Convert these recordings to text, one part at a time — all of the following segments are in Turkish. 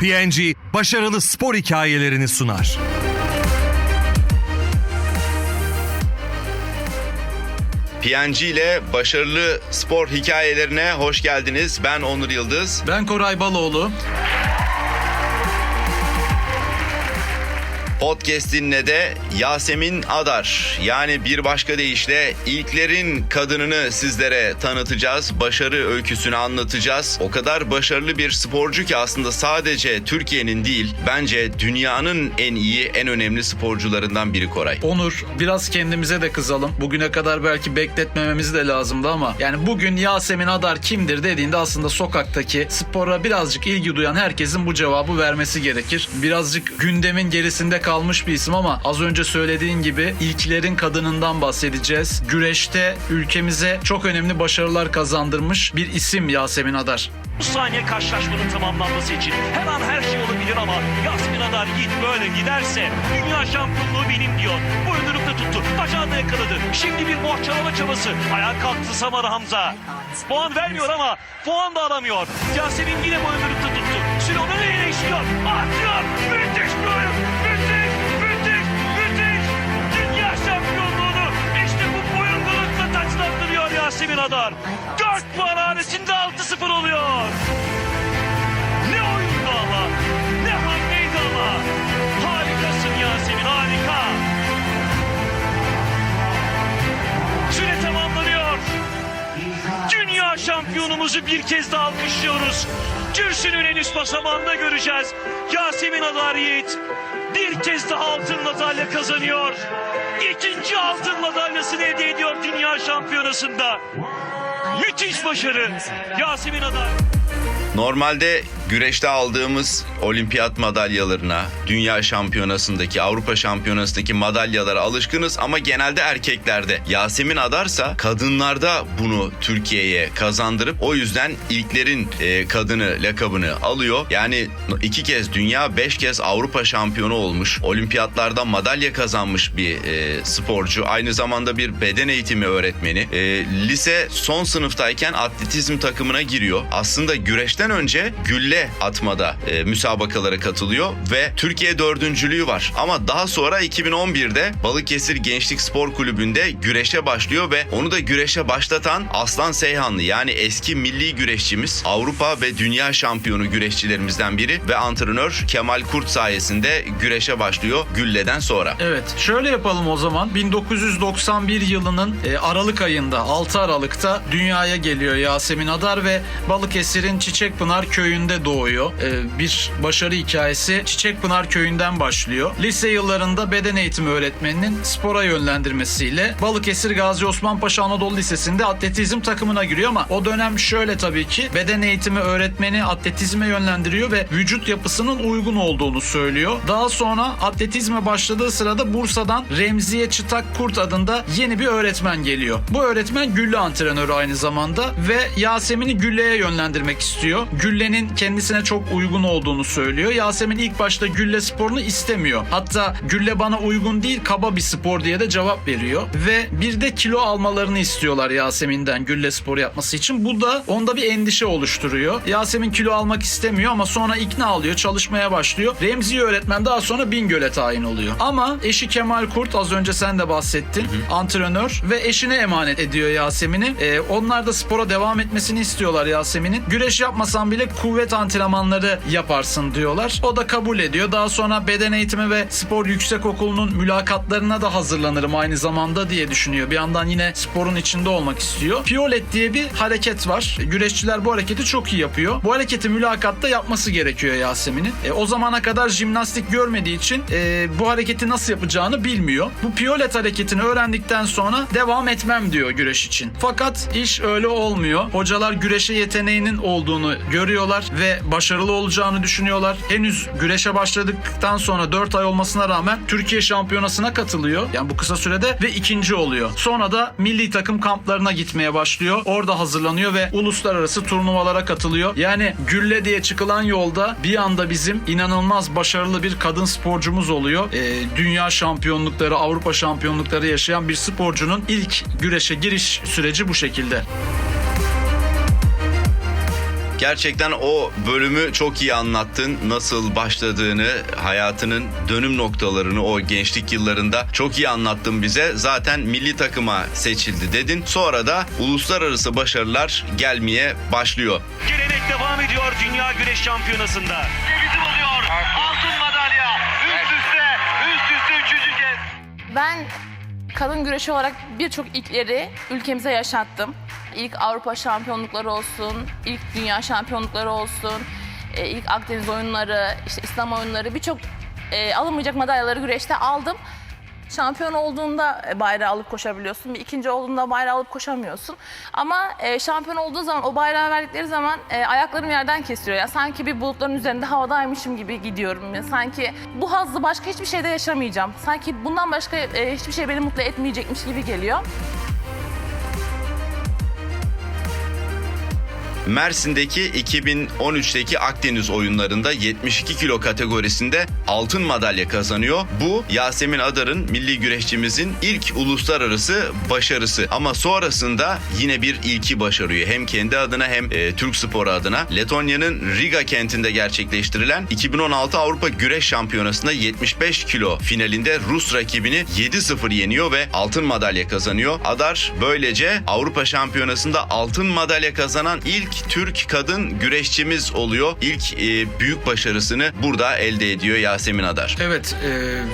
PNG başarılı spor hikayelerini sunar. PNG ile başarılı spor hikayelerine hoş geldiniz. Ben Onur Yıldız. Ben Koray Baloğlu. Podcast'inle de Yasemin Adar. Yani bir başka deyişle ilklerin kadınını sizlere tanıtacağız. Başarı öyküsünü anlatacağız. O kadar başarılı bir sporcu ki aslında sadece Türkiye'nin değil bence dünyanın en iyi, en önemli sporcularından biri Koray. Onur biraz kendimize de kızalım. Bugüne kadar belki bekletmememiz de lazımdı ama yani bugün Yasemin Adar kimdir dediğinde aslında sokaktaki spora birazcık ilgi duyan herkesin bu cevabı vermesi gerekir. Birazcık gündemin gerisinde kalmış bir isim ama az önce söylediğin gibi ilklerin kadınından bahsedeceğiz. Güreşte ülkemize çok önemli başarılar kazandırmış bir isim Yasemin Adar. Bu saniye karşılaşmanın tamamlanması için her an her şey olabilir ama Yasmin Adar git böyle giderse dünya şampiyonluğu benim diyor. Boynurukta tuttu. Bacağını da yakaladı. Şimdi bir bohçalama çabası. Ayağa kalktı Samara Hamza. Puan vermiyor ama puan da alamıyor. Yasemin yine boynurukta tuttu. Süre onu neyle işliyor? Artıyor. Müthiş taçlandırıyor Yasemin Adar. 4 puan hanesinde 6-0 oluyor. Ne oyundu ama. Ne hamleydi ama. Harikasın Yasemin harika. Süre tamamlanıyor. Dünya şampiyonumuzu bir kez daha alkışlıyoruz. Kürsünün en üst basamağında göreceğiz. Yasemin Adar Yiğit bir kez daha altın madalya kazanıyor. İkinci altın madalyasını hediye ediyor dünya şampiyonasında. Müthiş başarı Yasemin Adar. Normalde güreşte aldığımız olimpiyat madalyalarına, dünya şampiyonasındaki, Avrupa şampiyonasındaki madalyalara alışkınız ama genelde erkeklerde. Yasemin Adarsa kadınlarda bunu Türkiye'ye kazandırıp o yüzden ilklerin e, kadını lakabını alıyor. Yani iki kez dünya, beş kez Avrupa şampiyonu olmuş, olimpiyatlarda madalya kazanmış bir e, sporcu. Aynı zamanda bir beden eğitimi öğretmeni. E, lise son sınıftayken atletizm takımına giriyor. Aslında güreşten önce gülle atmada e, müsabakalara katılıyor ve Türkiye dördüncülüğü var. Ama daha sonra 2011'de Balıkesir Gençlik Spor Kulübü'nde güreşe başlıyor ve onu da güreşe başlatan Aslan Seyhanlı yani eski milli güreşçimiz Avrupa ve dünya şampiyonu güreşçilerimizden biri ve antrenör Kemal Kurt sayesinde güreşe başlıyor gülleden sonra. Evet şöyle yapalım o zaman 1991 yılının e, Aralık ayında 6 Aralık'ta dünyaya geliyor Yasemin Adar ve Balıkesir'in Çiçekpınar köyünde doğuyor. E, bir başarı hikayesi Çiçekpınar köyünden başlıyor. Lise yıllarında beden eğitimi öğretmeninin spora yönlendirmesiyle Balıkesir Gazi Osman Paşa Anadolu Lisesi'nde atletizm takımına giriyor ama o dönem şöyle tabii ki beden eğitimi öğretmeni atletizme yönlendiriyor ve vücut yapısının uygun olduğunu söylüyor. Daha sonra atletizme başladığı sırada Bursa'dan Remziye Çıtak Kurt adında yeni bir öğretmen geliyor. Bu öğretmen gülle antrenörü aynı zamanda ve Yasemin'i gülleye yönlendirmek istiyor. Güllenin kendisine çok uygun olduğunu söylüyor. Yasemin ilk başta gülle sporunu istemiyor. Hatta gülle bana uygun değil kaba bir spor diye de cevap veriyor. Ve bir de kilo almalarını istiyorlar Yasemin'den gülle sporu yapması için. Bu da onda bir endişe oluşturuyor. Yasemin kilo almak istemiyor ama sonra ikna alıyor, çalışmaya başlıyor. Remzi öğretmen daha sonra Bingöl'e tayin oluyor. Ama eşi Kemal Kurt az önce sen de bahsettin. Antrenör ve eşine emanet ediyor Yasemin'i. Ee, onlar da spora devam etmesini istiyorlar Yasemin'in. Güreş yapmasan bile kuvvet antrenmanları yaparsın diyorlar. O da kabul ediyor. Daha sonra beden eğitimi ve spor yüksek okulunun mülakatlarına da hazırlanırım aynı zamanda diye düşünüyor. Bir yandan yine sporun içinde olmak istiyor. Piolet diye bir hareket var. Güreşçiler bu hareketi çok iyi yapıyor. Bu hareketi mülakatta yapması gerekiyor Yasemin'in. E, o zamana kadar jimnastik görmediği için e, bu hareketi nasıl yapacağını bilmiyor. Bu piolet hareketini öğrendikten sonra devam etmem diyor güreş için. Fakat iş öyle olmuyor. Hocalar güreşe yeteneğinin olduğunu görüyorlar ve başarılı olacağını düşünüyorlar. Henüz güreşe başladıktan sonra 4 ay olmasına rağmen Türkiye şampiyonasına katılıyor. Yani bu kısa sürede ve ikinci oluyor. Sonra da milli takım kamplarına gitmeye başlıyor. Orada hazırlanıyor ve uluslararası turnuvalara katılıyor. Yani gülle diye çıkılan yolda bir anda bizim inanılmaz başarılı bir kadın sporcumuz oluyor. Ee, dünya şampiyonlukları, Avrupa şampiyonlukları yaşayan bir sporcunun ilk güreşe giriş süreci bu şekilde. Gerçekten o bölümü çok iyi anlattın. Nasıl başladığını, hayatının dönüm noktalarını o gençlik yıllarında çok iyi anlattın bize. Zaten milli takıma seçildi dedin. Sonra da uluslararası başarılar gelmeye başlıyor. Gelenek devam ediyor Dünya Güreş Şampiyonası'nda. Bizim oluyor. Altın madalya. Üst üste, üst üste üçüncü kez. Ben kadın güreşi olarak birçok ilkleri ülkemize yaşattım. İlk Avrupa şampiyonlukları olsun, ilk dünya şampiyonlukları olsun, e, ilk Akdeniz oyunları, işte İslam oyunları birçok e, alınmayacak madalyaları güreşte aldım. Şampiyon olduğunda e, bayrağı alıp koşabiliyorsun. Bir ikinci olduğunda bayrağı alıp koşamıyorsun. Ama e, şampiyon olduğu zaman o bayrağı verdikleri zaman ayaklarım yerden kesiliyor. Ya sanki bir bulutların üzerinde havadaymışım gibi gidiyorum. Ya sanki bu hazzı başka hiçbir şeyde yaşamayacağım. Sanki bundan başka hiçbir şey beni mutlu etmeyecekmiş gibi geliyor. Mersin'deki 2013'teki Akdeniz oyunlarında 72 kilo kategorisinde altın madalya kazanıyor. Bu Yasemin Adar'ın milli güreşçimizin ilk uluslararası başarısı. Ama sonrasında yine bir ilki başarıyor. Hem kendi adına hem e, Türk sporu adına. Letonya'nın Riga kentinde gerçekleştirilen 2016 Avrupa Güreş Şampiyonası'nda 75 kilo finalinde Rus rakibini 7-0 yeniyor ve altın madalya kazanıyor. Adar böylece Avrupa Şampiyonası'nda altın madalya kazanan ilk Türk kadın güreşçimiz oluyor. İlk e, büyük başarısını burada elde ediyor Yasemin Adar. Evet e,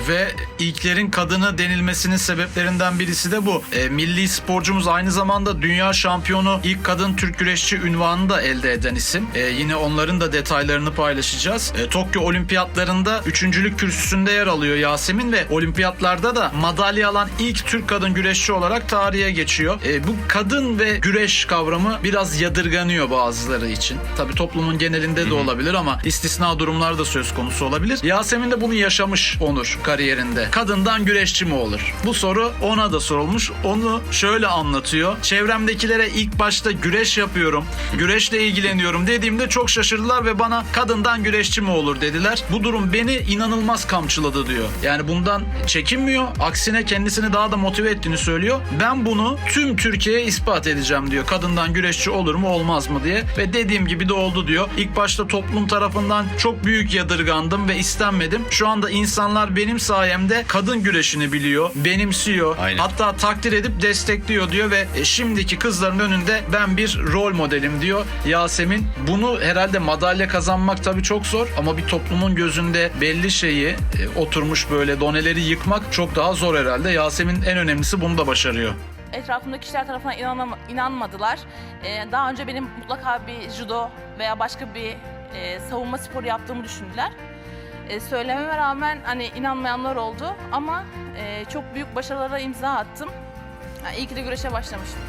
ve ilklerin kadını denilmesinin sebeplerinden birisi de bu. E, milli sporcumuz aynı zamanda dünya şampiyonu ilk kadın Türk güreşçi ünvanını da elde eden isim. E, yine onların da detaylarını paylaşacağız. E, Tokyo olimpiyatlarında üçüncülük kürsüsünde yer alıyor Yasemin ve olimpiyatlarda da madalya alan ilk Türk kadın güreşçi olarak tarihe geçiyor. E, bu kadın ve güreş kavramı biraz yadırganıyor bazıları için. Tabii toplumun genelinde de olabilir ama istisna durumlar da söz konusu olabilir. Yasemin de bunu yaşamış Onur kariyerinde. Kadından güreşçi mi olur? Bu soru ona da sorulmuş. Onu şöyle anlatıyor. Çevremdekilere ilk başta güreş yapıyorum, güreşle ilgileniyorum dediğimde çok şaşırdılar ve bana kadından güreşçi mi olur dediler. Bu durum beni inanılmaz kamçıladı diyor. Yani bundan çekinmiyor. Aksine kendisini daha da motive ettiğini söylüyor. Ben bunu tüm Türkiye'ye ispat edeceğim diyor. Kadından güreşçi olur mu olmaz mı diye. Ve dediğim gibi de oldu diyor. İlk başta toplum tarafından çok büyük yadırgandım ve istenmedim. Şu anda insanlar benim sayemde kadın güreşini biliyor, benimsiyor. Aynen. Hatta takdir edip destekliyor diyor ve e, şimdiki kızların önünde ben bir rol modelim diyor Yasemin. Bunu herhalde madalya kazanmak tabii çok zor ama bir toplumun gözünde belli şeyi e, oturmuş böyle doneleri yıkmak çok daha zor herhalde. Yasemin en önemlisi bunu da başarıyor. Etrafımdaki kişiler tarafından inanama- inanmadılar. Ee, daha önce benim mutlaka bir judo veya başka bir e, savunma sporu yaptığımı düşündüler. E, söylememe rağmen hani inanmayanlar oldu ama e, çok büyük başarılara imza attım. Yani iyi ki de güreşe başlamıştım.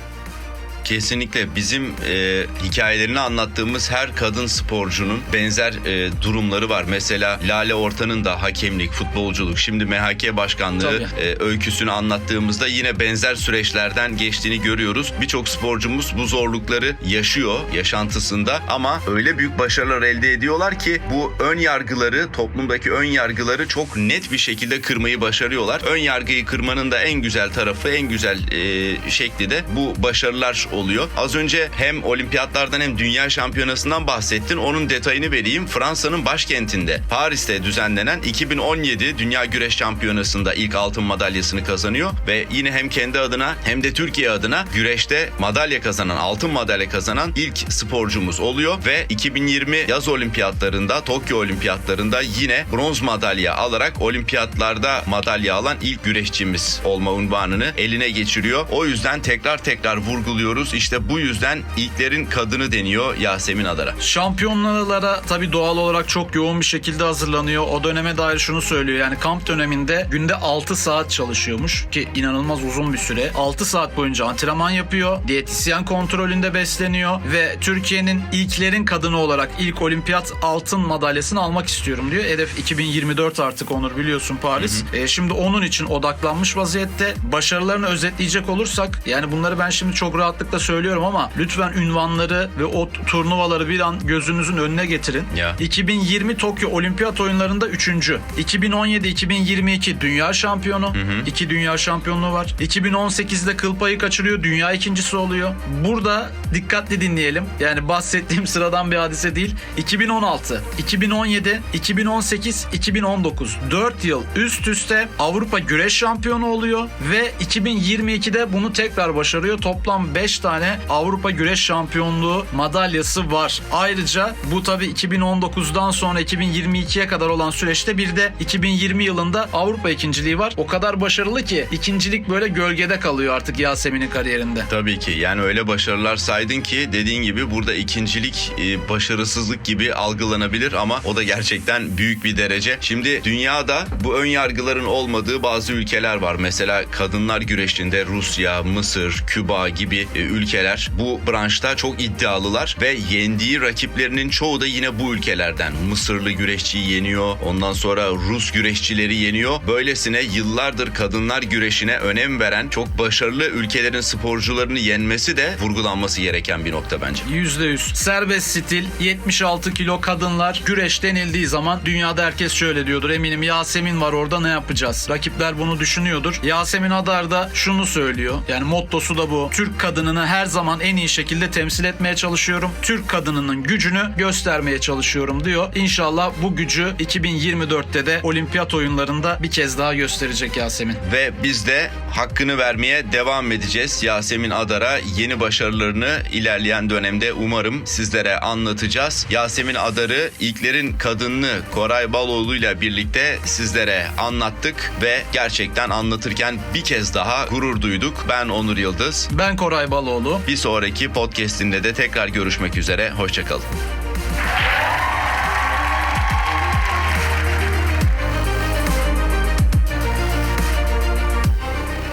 Kesinlikle bizim e, hikayelerini anlattığımız her kadın sporcunun benzer e, durumları var. Mesela Lale Ortan'ın da hakemlik, futbolculuk, şimdi MHK başkanlığı e, öyküsünü anlattığımızda yine benzer süreçlerden geçtiğini görüyoruz. Birçok sporcumuz bu zorlukları yaşıyor yaşantısında ama öyle büyük başarılar elde ediyorlar ki bu ön yargıları, toplumdaki ön yargıları çok net bir şekilde kırmayı başarıyorlar. Ön yargıyı kırmanın da en güzel tarafı, en güzel e, şekli de bu başarılar oluyor. Az önce hem olimpiyatlardan hem dünya şampiyonasından bahsettin. Onun detayını vereyim. Fransa'nın başkentinde Paris'te düzenlenen 2017 Dünya Güreş Şampiyonası'nda ilk altın madalyasını kazanıyor ve yine hem kendi adına hem de Türkiye adına güreşte madalya kazanan, altın madalya kazanan ilk sporcumuz oluyor ve 2020 yaz olimpiyatlarında, Tokyo olimpiyatlarında yine bronz madalya alarak olimpiyatlarda madalya alan ilk güreşçimiz olma unvanını eline geçiriyor. O yüzden tekrar tekrar vurguluyoruz. İşte bu yüzden ilklerin kadını deniyor Yasemin Adar'a. Şampiyonlara tabii doğal olarak çok yoğun bir şekilde hazırlanıyor. O döneme dair şunu söylüyor. Yani kamp döneminde günde 6 saat çalışıyormuş ki inanılmaz uzun bir süre. 6 saat boyunca antrenman yapıyor. Diyetisyen kontrolünde besleniyor ve Türkiye'nin ilklerin kadını olarak ilk olimpiyat altın madalyasını almak istiyorum diyor. Hedef 2024 artık Onur biliyorsun Paris. E, şimdi onun için odaklanmış vaziyette. Başarılarını özetleyecek olursak yani bunları ben şimdi çok rahatlıkla sıklıkla söylüyorum ama lütfen ünvanları ve o turnuvaları bir an gözünüzün önüne getirin. Ya. 2020 Tokyo Olimpiyat Oyunlarında 3. 2017-2022 Dünya Şampiyonu. 2 Dünya Şampiyonluğu var. 2018'de kıl payı kaçırıyor. Dünya ikincisi oluyor. Burada dikkatli dinleyelim. Yani bahsettiğim sıradan bir hadise değil. 2016, 2017, 2018, 2019 4 yıl üst üste Avrupa Güreş Şampiyonu oluyor ve 2022'de bunu tekrar başarıyor. Toplam 5 tane Avrupa Güreş Şampiyonluğu madalyası var. Ayrıca bu tabi 2019'dan sonra 2022'ye kadar olan süreçte bir de 2020 yılında Avrupa ikinciliği var. O kadar başarılı ki ikincilik böyle gölgede kalıyor artık Yasemin'in kariyerinde. Tabii ki yani öyle başarılar saydın ki dediğin gibi burada ikincilik e, başarısızlık gibi algılanabilir ama o da gerçekten büyük bir derece. Şimdi dünyada bu ön yargıların olmadığı bazı ülkeler var. Mesela kadınlar güreşinde Rusya, Mısır, Küba gibi e, ülkeler bu branşta çok iddialılar ve yendiği rakiplerinin çoğu da yine bu ülkelerden. Mısırlı güreşçiyi yeniyor. Ondan sonra Rus güreşçileri yeniyor. Böylesine yıllardır kadınlar güreşine önem veren çok başarılı ülkelerin sporcularını yenmesi de vurgulanması gereken bir nokta bence. %100. Serbest stil 76 kilo kadınlar güreş denildiği zaman dünyada herkes şöyle diyordur. Eminim Yasemin var orada ne yapacağız? Rakipler bunu düşünüyordur. Yasemin Adar da şunu söylüyor. Yani mottosu da bu. Türk her zaman en iyi şekilde temsil etmeye çalışıyorum. Türk kadınının gücünü göstermeye çalışıyorum diyor. İnşallah bu gücü 2024'te de olimpiyat oyunlarında bir kez daha gösterecek Yasemin. Ve biz de hakkını vermeye devam edeceğiz. Yasemin Adar'a yeni başarılarını ilerleyen dönemde umarım sizlere anlatacağız. Yasemin Adar'ı ilklerin kadınını Koray Baloğlu ile birlikte sizlere anlattık ve gerçekten anlatırken bir kez daha gurur duyduk. Ben Onur Yıldız. Ben Koray Baloğlu. Bir sonraki podcast'inde de tekrar görüşmek üzere. Hoşçakalın.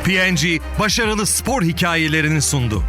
PNG başarılı spor hikayelerini sundu.